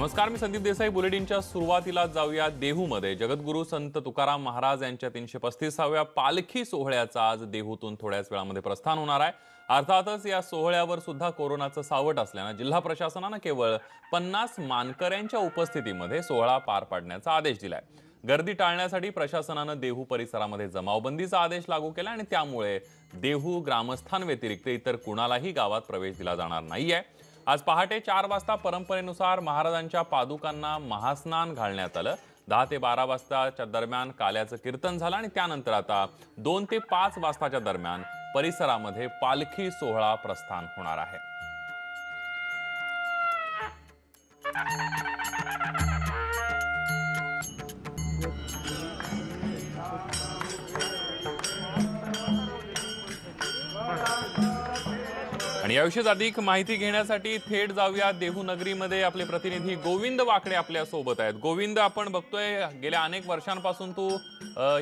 नमस्कार मी संदीप देसाई. बुलेटिनच्या सुरुवातीला जाऊया देहूमध्ये. जगद्गुरू संत तुकाराम महाराज यांच्या तीनशे पस्तीसाव्या पालखी सोहळ्याचा आज देहूतून थोड्याच वेळामध्ये प्रस्थान होणार आहे. अर्थातच या सोहळ्यावर सुद्धा कोरोनाचं सावट असल्यानं जिल्हा प्रशासनानं केवळ पन्नास मानकऱ्यांच्या उपस्थितीमध्ये सोहळा पार पाडण्याचा आदेश दिलाय. गर्दी टाळण्यासाठी प्रशासनानं देहू परिसरामध्ये जमावबंदीचा आदेश लागू केला आणि त्यामुळे देहू ग्रामस्थांव्यतिरिक्त इतर कुणालाही गावात प्रवेश दिला जाणार नाहीये. आज पहाटे चार वाजता परंपरेनुसार महाराजांच्या पादुकांना महास्नान घालण्यात आलं. दहा ते बारा वाजताच्या दरम्यान काल्याचं कीर्तन झालं आणि त्यानंतर आता दोन ते पाच वाजताच्या दरम्यान परिसरामध्ये पालखी सोहळा प्रस्थान होणार आहे. आणि याविषयीच अधिक माहिती घेण्यासाठी थेट जाऊया देहू नगरीमध्ये आपले प्रतिनिधी गोविंद वाकडे आपल्यासोबत आहेत. गोविंद आपण बघतोय गेल्या अनेक वर्षांपासून तू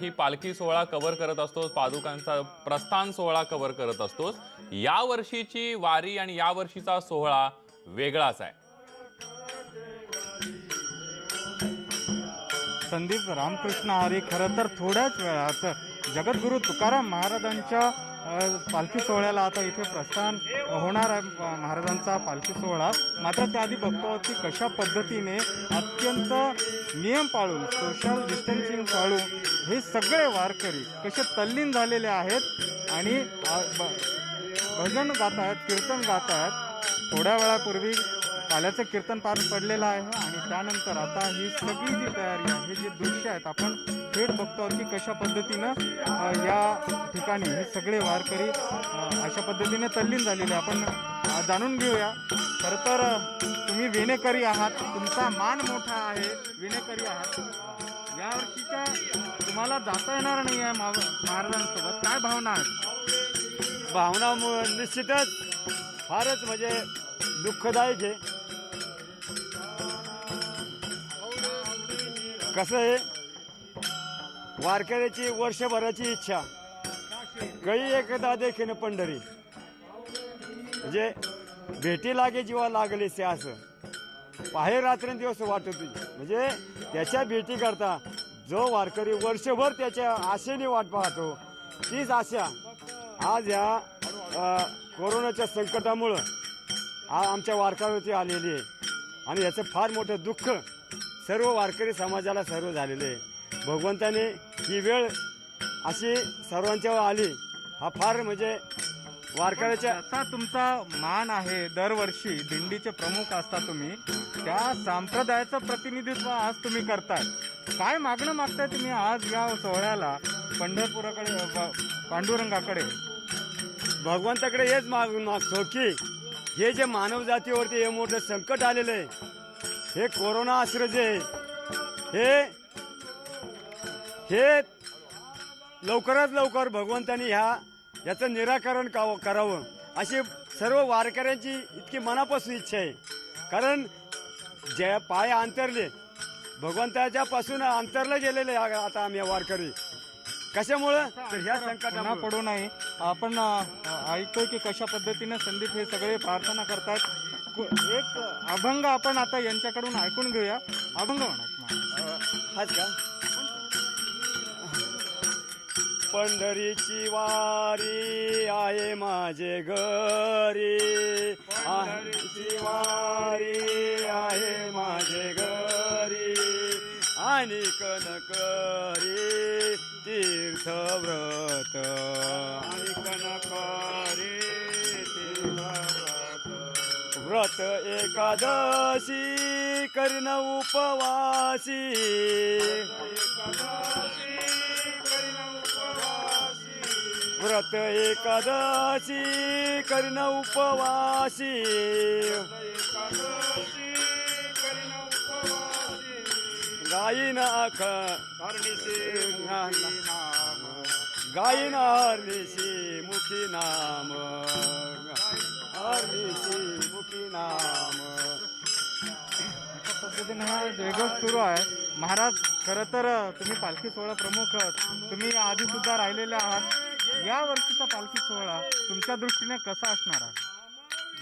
ही पालखी सोहळा कव्हर करत असतोस पादुकांचा प्रस्थान सोहळा कव्हर करत असतोस. या वर्षीची वारी आणि या वर्षीचा सोहळा वेगळाच आहे. संदीप रामकृष्ण हरी खरं तर थोड्याच वेळात जगद्गुरू तुकाराम महाराजांच्या पालखी सोहळ्याला आता इथे प्रस्थान होणार आहे महाराजांचा पालखी सोहळा. मात्र त्याआधी बघतो की कशा पद्धतीने अत्यंत नियम पाळून सोशल डिस्टन्सिंग पाळून हे सगळे वारकरी कसे तल्लीन झालेले आहेत आणि भजन गात आहेत कीर्तन गात आहेत थोड्या वेळापूर्वी काल्याचं कीर्तन पार पडलेलं आहे आणि त्यानंतर आता ही सगळी जी तयारी आहे हे जे दृश्य आहेत आपण थेट बघतो की कशा पद्धतीनं या ठिकाणी हे सगळे वारकरी अशा पद्धतीने तल्लीन झालेले आहे. आपण जाणून घेऊया. खरं तर तुम्ही विणेकरी आहात तुमचा मान मोठा आहे विणेकरी आहात. यावर्षीच्या तुम्हाला जाता येणार नाही आहे महाराजांसोबत. काय भावना आहेत? भावना निश्चितच फारच म्हणजे दुःखदायक आहे. कसं आहे? वारकऱ्याची वर्षभराची इच्छा. काही एकदा देखील पंढरी. म्हणजे भेटी लागे जीवा लागले से असं. बाहेर रात्रंदिवस वाटत होती. म्हणजे त्याच्या भेटी करता जो वारकरी वर्षभर त्याच्या आशेने वाट पाहतो तीच आशा आज ह्या कोरोनाच्या संकटामुळं आमच्या वारकऱ्यावरती आलेली आहे. आणि याचं फार मोठं दुःख सर्व वारकरी समाजाला सर्व झालेलं आहे. भगवंताने ही वेळ अशी सर्वांच्यावर आली. हा फार म्हणजे वारकऱ्याच्या आता तुमचा मान आहे दरवर्षी दिंडीचे प्रमुख असता तुम्ही त्या संप्रदायाचं प्रतिनिधित्व आज तुम्ही करताय. काय मागणं मागताय तुम्ही आज या सोहळ्याला पंढरपुराकडे पांडुरंगाकडे? भगवंताकडे हेच मागून मागतो की हे जे मानव जातीवरती हे मोठं संकट आलेलं आहे हे कोरोना आश्रय जे आहे, हे हे लवकरात लवकर भगवंतानी ह्या याचं निराकरण काव- करावं. अशी सर्व वारकऱ्यांची इतकी मनापासून इच्छा आहे. कारण ज्या पाय अंतरले भगवंताच्या पासून अंतरले गेलेले आहे आता आम्ही वारकरी. कशामुळं? तर ह्या संकटामुळे. पडू नये. आपण ऐकतोय की कशा पद्धतीने संदीप हे सगळे प्रार्थना करतायत. कु- एक अभंग आपण आता यांच्याकडून ऐकून घेऊया. अभंग म्हणा हाच का? पंढरीची वारी आहे माझे घरी. पंढरीची वारी आहे माझे घरी. आणि कनकरी तीर्थ व्रत आणि व्रत एकादशी करीन उपवासी व्रत एकादशी करीन उपवासी गायीन अख गायीन हरनिशी मुखी नाम मुखी नाम. अशा पद्धतीने हा सुरू आहे. महाराज खरं तर तुम्ही पालखी सोहळा प्रमुख आहात. तुम्ही आधी सुद्धा राहिलेले आहात. या वर्षीचा पालखी सोहळा तुमच्या दृष्टीने कसा असणार आहे?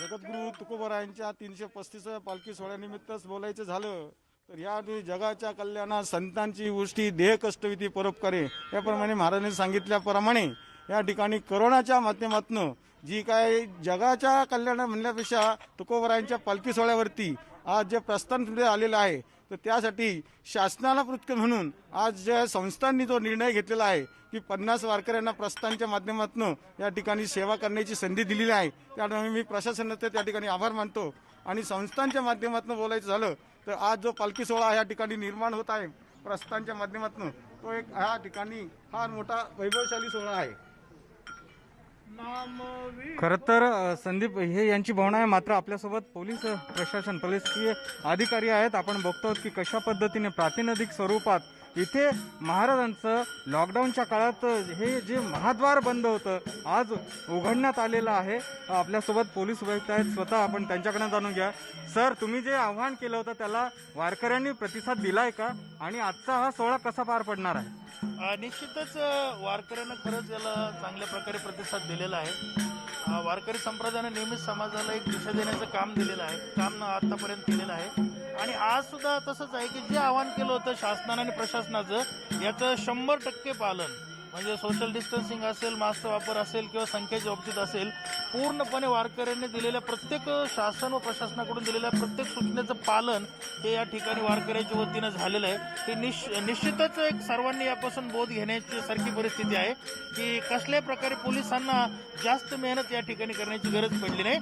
जगद्गुरू तुकोबरायांच्या तीनशे पस्तीसाव्या पालखी सोहळ्यानिमित्तच बोलायचं झालं तर या जगाच्या कल्याणात संतांची गोष्टी देह कष्टविधी परोपकारे याप्रमाणे महाराजांनी सांगितल्याप्रमाणे या ठिकाणी करोनाच्या माध्यमातून जी काय जगाच्या कल्याण म्हणण्यापेक्षा तुकोबरायांच्या पालखी सोहळ्यावरती आज जे प्रस्थान आलेलं आहे तर त्यासाठी शासनाला पृथ्वी म्हणून आज ज्या संस्थांनी जो निर्णय घेतलेला आहे की पन्नास वारकऱ्यांना प्रस्थानच्या माध्यमातून या ठिकाणी सेवा करण्याची संधी दिलेली आहे त्यामुळे मी प्रशासनाचे त्या ठिकाणी आभार मानतो. आणि संस्थांच्या माध्यमातून बोलायचं झालं तर आज जो पालखी सोहळा या ठिकाणी निर्माण होत आहे प्रस्थानच्या माध्यमातून तो एक ह्या ठिकाणी फार मोठा वैभवशाली सोहळा आहे. खरं तर संदीप हे यांची भावना आहे मात्र आपल्यासोबत पोलीस प्रशासन पोलीसकीय अधिकारी आहेत. आपण बघतो की कशा पद्धतीने प्रातिनिधिक स्वरूपात इथे महाराजांचं लॉकडाऊनच्या काळात हे जे महाद्वार बंद होतं आज उघडण्यात आलेलं आहे. आपल्यासोबत पोलीस उपायुक्त आहेत स्वतः आपण त्यांच्याकडनं जाणून घ्या. सर तुम्ही जे आव्हान केलं होतं त्याला वारकऱ्यांनी प्रतिसाद दिलाय का? आणि आजचा हा सोहळा कसा पार पडणार आहे? निश्चितच वारकऱ्यानं वारकऱ्यांना खरंच याला चांगल्या प्रकारे प्रतिसाद दिलेला आहे. वारकरी संप्रदायाने नेहमीच समाजाला एक दिशा देण्याचं काम दिलेलं आहे काम आतापर्यंत केलेलं आहे. आणि आज सुद्धा तसंच आहे की जे आवाहन केलं होतं शासनानं आणि प्रशासनाचं याचं शंभर टक्के पालन. म्हणजे सोशल डिस्टन्सिंग असेल मास्क वापर असेल किंवा संख्येच्या बाबतीत असेल पूर्णपणे वारकऱ्यांनी दिलेल्या प्रत्येक शासन व प्रशासनाकडून दिलेल्या प्रत्येक सूचनेचं पालन हे या ठिकाणी वारकऱ्याच्या वतीनं झालेलं आहे. हे निश निश्चितच एक सर्वांनी यापासून बोध घेण्याची सारखी परिस्थिती आहे की कसल्याही प्रकारे पोलिसांना जास्त मेहनत या ठिकाणी करण्याची गरज पडली नाही.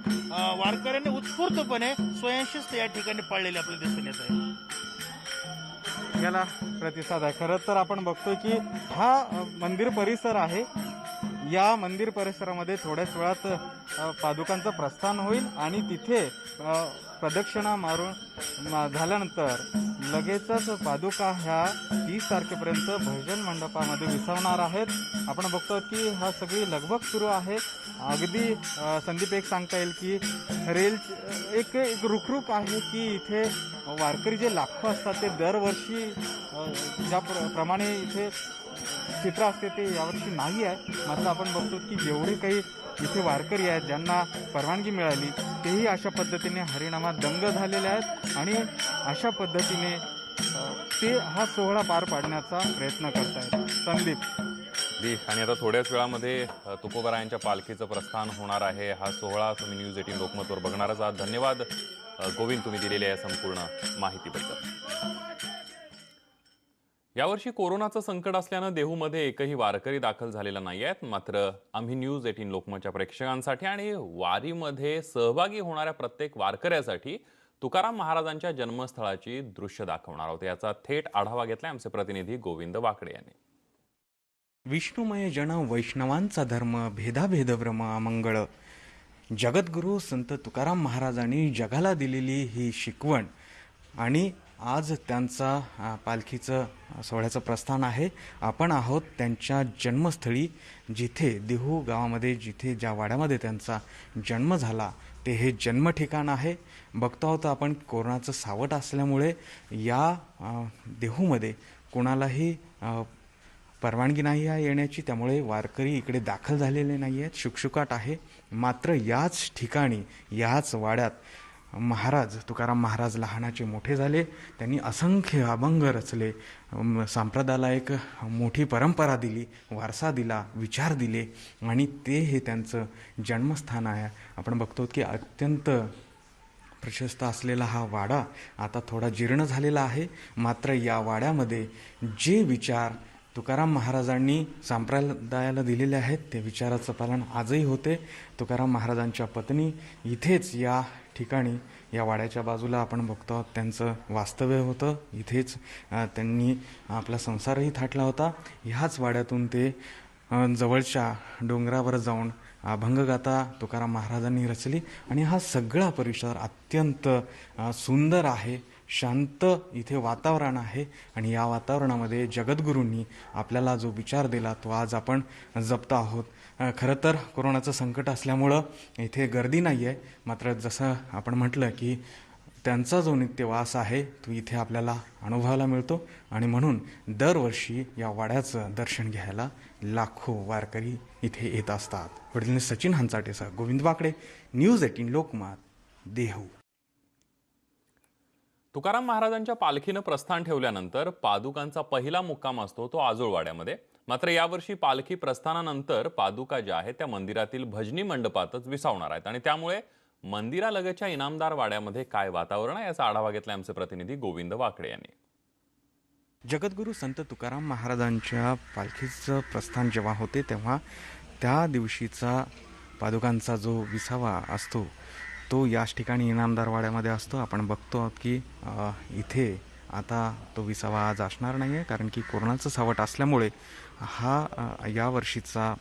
वारकऱ्यांनी उत्स्फूर्तपणे स्वयंशिस्त या ठिकाणी पाळलेली आपल्याला दिसून येत आहे. याला प्रतिसाद आहे. खरं तर आपण बघतोय की हा मंदिर परिसर आहे. या मंदिर परिसरामध्ये थोड्याच वेळात पादुकांचं प्रस्थान होईल आणि तिथे प्रदक्षिणा मारून मा- झाल्यानंतर लगेचच पादुका ह्या तीस तारखेपर्यंत भजन मंडपामध्ये विसावणार आहेत. आपण बघतो की हा सगळी लगबग सुरू आहे. अगदी संदीप एक सांगता येईल की रेल एक एक रुखरुख आहे की इथे वारकरी जे लाखो असतात ते दरवर्षी ज्या प्र प्रमाणे इथे चित्र असते ते यावर्षी नाही आहे. मात्र आपण बघतो की जेवढे काही इथे वारकरी आहेत ज्यांना परवानगी मिळाली तेही अशा पद्धतीने हरिणामात दंग झालेले आहेत आणि अशा पद्धतीने ते हा सोहळा पार पाडण्याचा प्रयत्न करत आहेत संदीप. दी आणि आता थोड्याच वेळामध्ये तुकोबरायांच्या पालखीचं प्रस्थान होणार आहे. हा सोहळा तुम्ही न्यूज एटीन लोकमतवर बघणारच आहात. धन्यवाद. गोविंद तुम्ही दिलेल्या या संपूर्ण माहितीबद्दल. यावर्षी कोरोनाचं संकट असल्यानं देहूमध्ये एकही वारकरी दाखल झालेला नाही आहेत मात्र आम्ही न्यूज एटीन लोकमतच्या प्रेक्षकांसाठी आणि वारीमध्ये सहभागी होणाऱ्या प्रत्येक वारकऱ्यासाठी तुकाराम महाराजांच्या जन्मस्थळाची दृश्य दाखवणार आहोत. याचा थेट आढावा घेतला आमचे प्रतिनिधी गोविंद वाकडे यांनी. विष्णुमय जन वैष्णवांचा धर्म भेदाभेद भ्रम अमंगळ. जगद्गुरू संत तुकाराम महाराजांनी जगाला दिलेली ही शिकवण आणि आज त्यांचा पालखीचं सोहळ्याचं प्रस्थान आहे. आपण आहोत त्यांच्या जन्मस्थळी जिथे देहू गावामध्ये जिथे ज्या वाड्यामध्ये त्यांचा जन्म झाला ते हे जन्म ठिकाण आहे. बघतो आहोत आपण कोरोनाचं सावट असल्यामुळे या देहूमध्ये कोणालाही परवानगी नाही आहे येण्याची त्यामुळे वारकरी इकडे दाखल झालेले नाही आहेत. शुकशुकाट आहे. मात्र याच ठिकाणी याच वाड्यात महाराज तुकाराम महाराज लहानाचे मोठे झाले. त्यांनी असंख्य अभंग रचले. संप्रदायाला एक मोठी परंपरा दिली वारसा दिला विचार दिले. आणि ते हे त्यांचं जन्मस्थान आहे. आपण बघतो की अत्यंत प्रशस्त असलेला हा वाडा आता थोडा जीर्ण झालेला आहे. मात्र या वाड्यामध्ये जे विचार तुकाराम महाराजांनी संप्रदायाला दिलेले आहेत ते विचाराचं पालन आजही होते. तुकाराम महाराजांच्या पत्नी इथेच या ठिकाणी या वाड्याच्या बाजूला आपण बघतो आहोत त्यांचं वास्तव्य होतं. इथेच त्यांनी आपला संसारही थाटला होता. ह्याच वाड्यातून ते जवळच्या डोंगरावर जाऊन अभंगगाथा तुकाराम महाराजांनी रचली. आणि हा सगळा परिसर अत्यंत सुंदर आहे. शांत इथे वातावरण आहे आणि या वातावरणामध्ये जगद्गुरूंनी आपल्याला जो विचार दिला तो आज आपण जपत आहोत. खरं तर कोरोनाचं संकट असल्यामुळं इथे गर्दी नाही आहे. मात्र जसं आपण म्हटलं की त्यांचा जो नित्यवास आहे तो इथे आपल्याला अनुभवायला मिळतो आणि म्हणून दरवर्षी या वाड्याचं दर्शन घ्यायला लाखो वारकरी इथे येत असतात. वडील सचिन हंचाटेसह गोविंद बाकडे न्यूज एटीन लोकमात देहू. तुकाराम महाराजांच्या पालखीनं प्रस्थान ठेवल्यानंतर पादुकांचा पहिला मुक्काम असतो तो आजोळवाड्यामध्ये. मात्र यावर्षी पालखी प्रस्थानानंतर पादुका ज्या आहेत त्या मंदिरातील भजनी मंडपातच विसावणार आहेत. आणि त्यामुळे मंदिरालगतच्या इनामदार वाड्यामध्ये काय वातावरण आहे याचा आढावा घेतला आमचे प्रतिनिधी गोविंद वाकडे यांनी. जगद्गुरू संत तुकाराम महाराजांच्या पालखीचं प्रस्थान जेव्हा होते तेव्हा त्या दिवशीचा पादुकांचा जो विसावा असतो तो याच ठिकाणी इनामदारवाड्यामध्ये असतो. आपण बघतो आहोत की इथे आता तो विसावा आज असणार नाही आहे कारण की कोरोनाचं सावट असल्यामुळे हा यावर्षीचा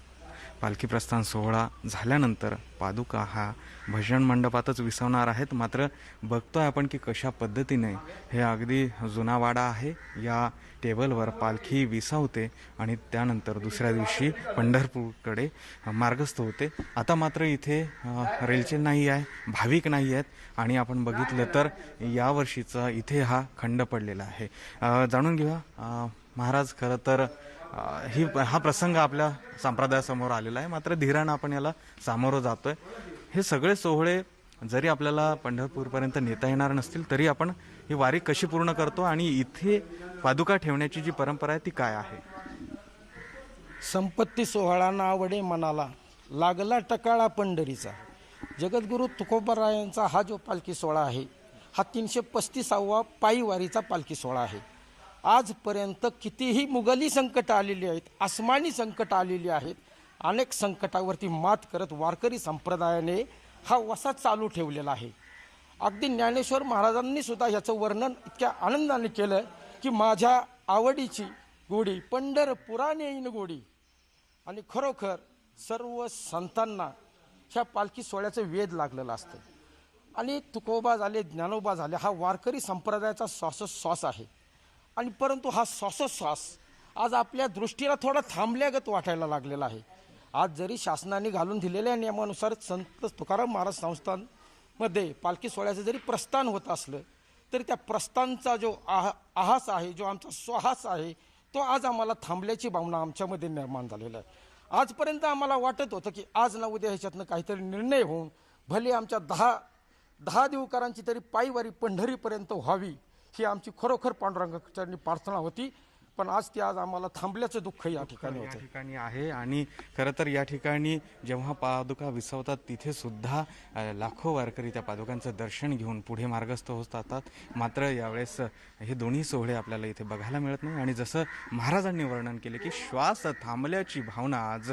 पालखी प्रस्थान सोहळा झाल्यानंतर पादुका हा भजन मंडपातच विसवणार आहेत. मात्र बघतोय आपण की कशा पद्धतीने हे अगदी जुना वाडा आहे. या टेबलवर पालखी विसावते आणि त्यानंतर दुसऱ्या दिवशी पंढरपूरकडे मार्गस्थ होते. आता मात्र इथे रेलचेल नाही आहे भाविक नाही आहेत आणि आपण बघितलं तर यावर्षीचा इथे हा खंड पडलेला आहे. जाणून घेऊया. महाराज खरं तर ही हा प्रसंग आपल्या संप्रदायासमोर आलेला आहे. मात्र धीरानं आपण याला सामोरं जातोय. हे सगळे सोहळे जरी आपल्याला पंढरपूरपर्यंत नेता येणार नसतील तरी आपण ही वारी कशी पूर्ण करतो आणि इथे पादुका ठेवण्याची जी परंपरा आहे ती काय आहे? संपत्ती सोहळा नावडे मनाला लागला टकाळा पंढरीचा. जगद्गुरू तुकोबारायांचा हा जो पालखी सोहळा आहे हा तीनशे पस्तीसावा पायीवारीचा पालखी सोहळा आहे. आजपर्यंत कितीही मुघली संकट आलेली आहेत आसमानी संकट आलेली आहेत अनेक संकटावरती मात करत वारकरी संप्रदायाने हा वसा चालू ठेवलेला आहे. अगदी ज्ञानेश्वर महाराजांनी सुद्धा याचं वर्णन इतक्या आनंदाने केलं की माझ्या आवडीची गोडी पंढरपुराने येईन गोडी. आणि खरोखर सर्व संतांना ह्या पालखी सोहळ्याचं वेध लागलेलं असतं. आणि तुकोबा झाले ज्ञानोबा झाले हा वारकरी संप्रदायाचा श्वासोश्वास आहे. आणि परंतु हा श्वासोच्छ्वास आज आपल्या दृष्टीला थोडा थांबल्यागत वाटायला लागलेला आहे. आज जरी शासनाने घालून दिलेल्या नियमानुसार संत तुकाराम महाराज संस्थांमध्ये पालखी सोहळ्याचं जरी प्रस्थान होत असलं तरी त्या प्रस्थानचा जो आह आहास आहे जो आमचा स्वाहास आहे तो आज आम्हाला थांबल्याची भावना आमच्यामध्ये निर्माण झालेला आहे. आजपर्यंत आम्हाला वाटत होतं की आज ना उद्या ह्याच्यातनं काहीतरी निर्णय होऊन भले आमच्या दहा दहा दिवकारांची तरी पायवारी पंढरीपर्यंत व्हावी ही आमची खरोखर पांडुरंगाची प्रार्थना होती. पण आज ती आज आम्हाला थांबल्याचं दुःख या ठिकाणी या ठिकाणी आहे आणि खरं तर या ठिकाणी जेव्हा पादुका विसवतात तिथे सुद्धा लाखो वारकरी त्या पादुकांचं दर्शन घेऊन पुढे मार्गस्थ होत जातात. मात्र यावेळेस हे दोन्ही सोहळे आपल्याला इथे बघायला मिळत नाही आणि जसं महाराजांनी वर्णन केले की श्वास थांबल्याची भावना आज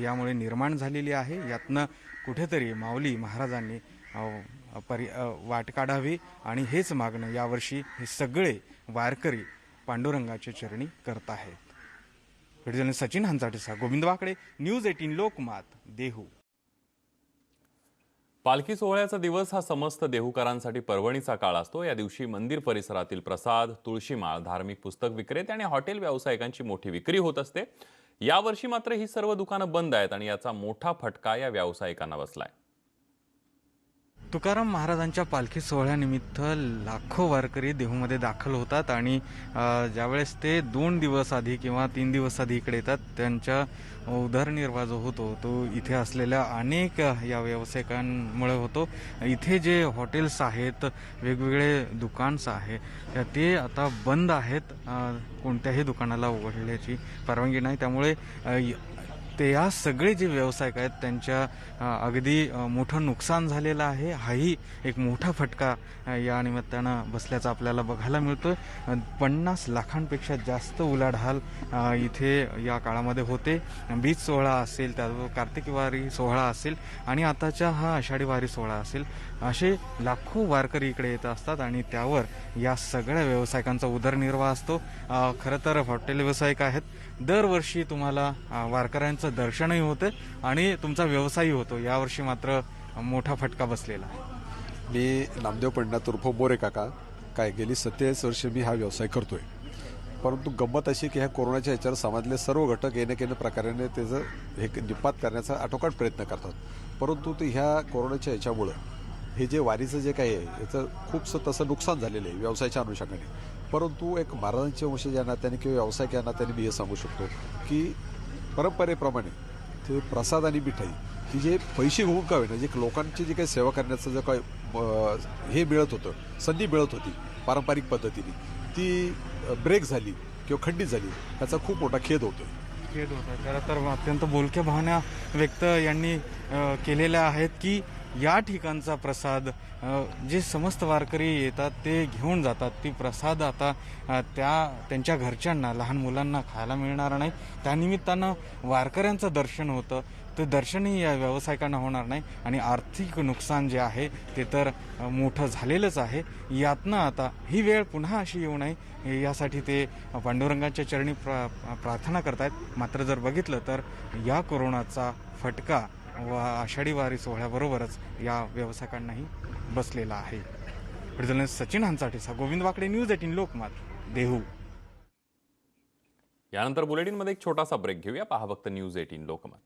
यामुळे निर्माण झालेली आहे. यातनं कुठेतरी माऊली महाराजांनी परि वाट काढावी आणि हेच मागणं यावर्षी हे सगळे वारकरी पांडुरंगाच्या चरणी करत आहेत. व्हिडिओ सचिन हंचाटेसा गोविंद वाकडे न्यूज एटीन लोकमात देहू. पालखी सोहळ्याचा दिवस हा समस्त देहूकरांसाठी पर्वणीचा काळ असतो. या दिवशी मंदिर परिसरातील प्रसाद तुळशीमाळ धार्मिक पुस्तक विक्रेते आणि हॉटेल व्यावसायिकांची मोठी विक्री होत असते. यावर्षी मात्र ही सर्व दुकानं बंद आहेत आणि याचा मोठा फटका या व्यावसायिकांना बसलाय. तुकाराम महाराजांच्या पालखी सोहळ्यानिमित्त लाखो वारकरी देहूमध्ये दाखल होतात आणि ज्यावेळेस ते दोन दिवस आधी किंवा तीन दिवस आधी इकडे येतात त्यांच्या उदरनिर्वाह जो होतो तो इथे असलेल्या अनेक या व्यावसायिकांमुळे होतो. इथे जे हॉटेल्स आहेत वेगवेगळे दुकान्स आहे ते आता बंद आहेत. कोणत्याही दुकानाला उघडल्याची परवानगी नाही. त्यामुळे ते या सगळे जे व्यावसायिक आहेत त्यांच्या अगदी मोठं नुकसान झालेलं आहे. हाही एक मोठा फटका या निमित्तानं बसल्याचा आपल्याला बघायला मिळतोय. पन्नास लाखांपेक्षा जास्त उलाढाल इथे या काळामध्ये होते. बीज सोहळा असेल त्याचबरोबर कार्तिकी वारी सोहळा असेल आणि आताच्या हा आषाढी वारी सोहळा असेल असे लाखो वारकरी इकडे येत असतात आणि त्यावर या सगळ्या व्यावसायिकांचा उदरनिर्वाह असतो. खरं तर हॉटेल व्यावसायिक आहेत. दरवर्षी तुम्हाला वारकऱ्यांचं दर्शनही होतं आणि तुमचा व्यवसायही होतो. यावर्षी मात्र मोठा फटका बसलेला आहे. मी नामदेव पंडित उर्फ बोरे काका. काय गेली सत्तेचाळीस वर्ष मी हा व्यवसाय करतोय. परंतु गंमत अशी की ह्या कोरोनाच्या ह्याच्यावर समाजातले सर्व घटक येण्या केल्या प्रकाराने त्याचं हे निपात करण्याचा आटोकाट प्रयत्न करतात. परंतु ते ह्या कोरोनाच्या ह्याच्यामुळं हे जे वारीचं जे काही आहे याचं खूपसं तसं नुकसान झालेलं आहे व्यवसायाच्या अनुषंगाने. परंतु एक महाराजांच्या वंशज या नात्याने किंवा व्यावसायिक या नात्याने मी हे सांगू शकतो की परंपरेप्रमाणे ते प्रसाद आणि मिठाई ही जे पैसे घेऊन का होईना जे लोकांची जी काही सेवा करण्याचं जे काही हे मिळत होतं संधी मिळत होती पारंपरिक पद्धतीने ती ब्रेक झाली किंवा खंडित झाली याचा खूप मोठा खेद होतो खेद होता खरं तर अत्यंत बोलक्या भावना व्यक्त यांनी केलेल्या आहेत की या ठिकाणचा प्रसाद जे समस्त वारकरी येतात ते घेऊन जातात. ती प्रसाद आता त्या त्यांच्या घरच्यांना लहान मुलांना खायला मिळणार नाही. त्यानिमित्तानं वारकऱ्यांचं दर्शन होतं. ते दर्शनही या व्यावसायिकांना होणार नाही. आणि आर्थिक नुकसान जे आहे ते तर मोठं झालेलंच आहे. यातनं आता ही वेळ पुन्हा अशी येऊ नये यासाठी ते पांडुरंगाच्या चरणी प्रा प्रार्थना करतायत. मात्र जर बघितलं तर या कोरोनाचा फटका व आषाढी वारी सोहळ्याबरोबरच या व्यावसायिकांनाही बसलेला आहे. व्हिडिओ सचिन हंचाटेचा गोविंद वाकडे न्यूज एटीन लोकमत देहू. यानंतर बुलेटिनमध्ये एक छोटासा ब्रेक घेऊया. पहा फक्त न्यूज एटीन लोकमत.